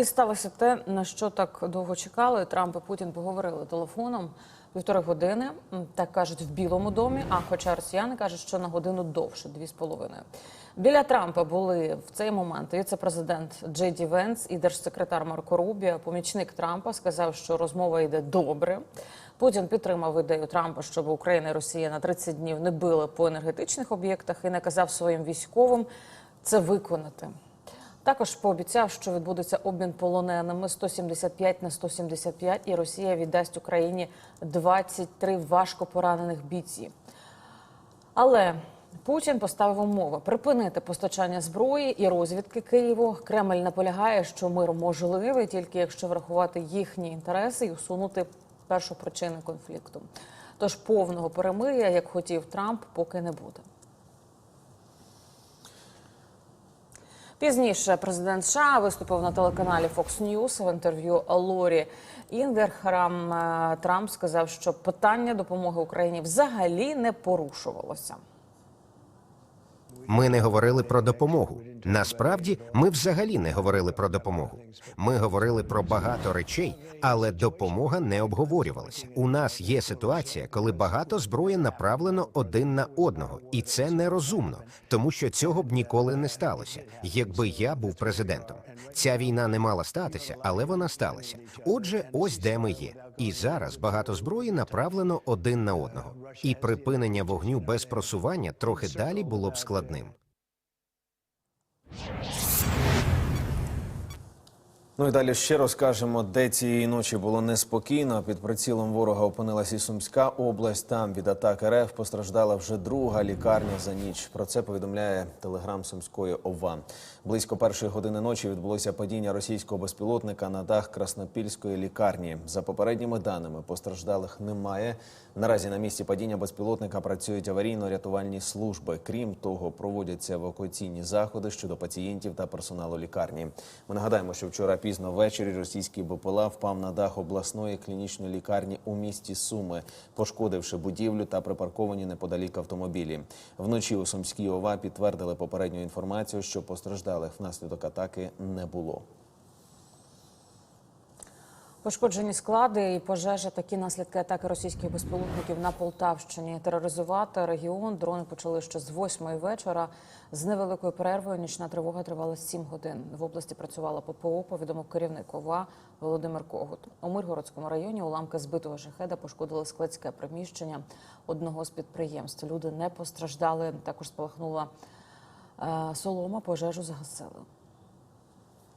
І сталося те, на що так довго чекали. Трамп і Путін поговорили телефоном півтори години. Так кажуть в Білому домі. А хоча росіяни кажуть, що на годину довше, дві з половиною. Біля Трампа були в цей момент віце-президент Джей Ді Венс і держсекретар Марко Рубіо. Помічник Трампа сказав, що розмова йде добре. Путін підтримав ідею Трампа, щоб Україна і Росія на 30 днів не били по енергетичних об'єктах і наказав своїм військовим це виконати. Також пообіцяв, що відбудеться обмін полоненими 175 на 175, і Росія віддасть Україні 23 важко поранених бійці. Але Путін поставив умови припинити постачання зброї і розвідки Києву. Кремль наполягає, що мир можливий тільки якщо врахувати їхні інтереси і усунути першу причину конфлікту. Тож повного перемир'я, як хотів Трамп, поки не буде. Пізніше президент США виступив на телеканалі Fox News в інтерв'ю Лорі Інгерхарам. Е, Трамп сказав, що питання допомоги Україні взагалі не порушувалося. Ми не говорили про допомогу. Насправді, ми взагалі не говорили про допомогу. Ми говорили про багато речей, але допомога не обговорювалася. У нас є ситуація, коли багато зброї направлено один на одного, і це нерозумно, тому що цього б ніколи не сталося, якби я був президентом. Ця війна не мала статися, але вона сталася. Отже, ось де ми є. І зараз багато зброї направлено один на одного. І припинення вогню без просування трохи далі було б складним. you Ну і далі ще розкажемо, де цієї ночі було неспокійно. Під прицілом ворога опинилась і Сумська область. Там від атак РФ постраждала вже друга лікарня за ніч. Про це повідомляє телеграм Сумської ОВА. Близько першої години ночі відбулося падіння російського безпілотника на дах Краснопільської лікарні. За попередніми даними постраждалих немає. Наразі на місці падіння безпілотника працюють аварійно-рятувальні служби. Крім того, проводяться евакуаційні заходи щодо пацієнтів та персоналу лікарні. Ми нагадаємо, що вчора пізно ввечері російський БПЛА впав на дах обласної клінічної лікарні у місті Суми, пошкодивши будівлю та припарковані неподалік автомобілі. Вночі у Сумській ОВА підтвердили попередню інформацію, що постраждалих внаслідок атаки не було. Пошкоджені склади і пожежа такі наслідки атаки російських безпілотників на Полтавщині. Тероризувати регіон дрони почали ще з 8 вечора. З невеликою перервою нічна тривога тривала 7 годин. В області працювала ППО, повідомив керівник ОВА Володимир Когут. У Миргородському районі уламки збитого шахеда пошкодили складське приміщення одного з підприємств. Люди не постраждали. Також спалахнула е, солома, пожежу загасили.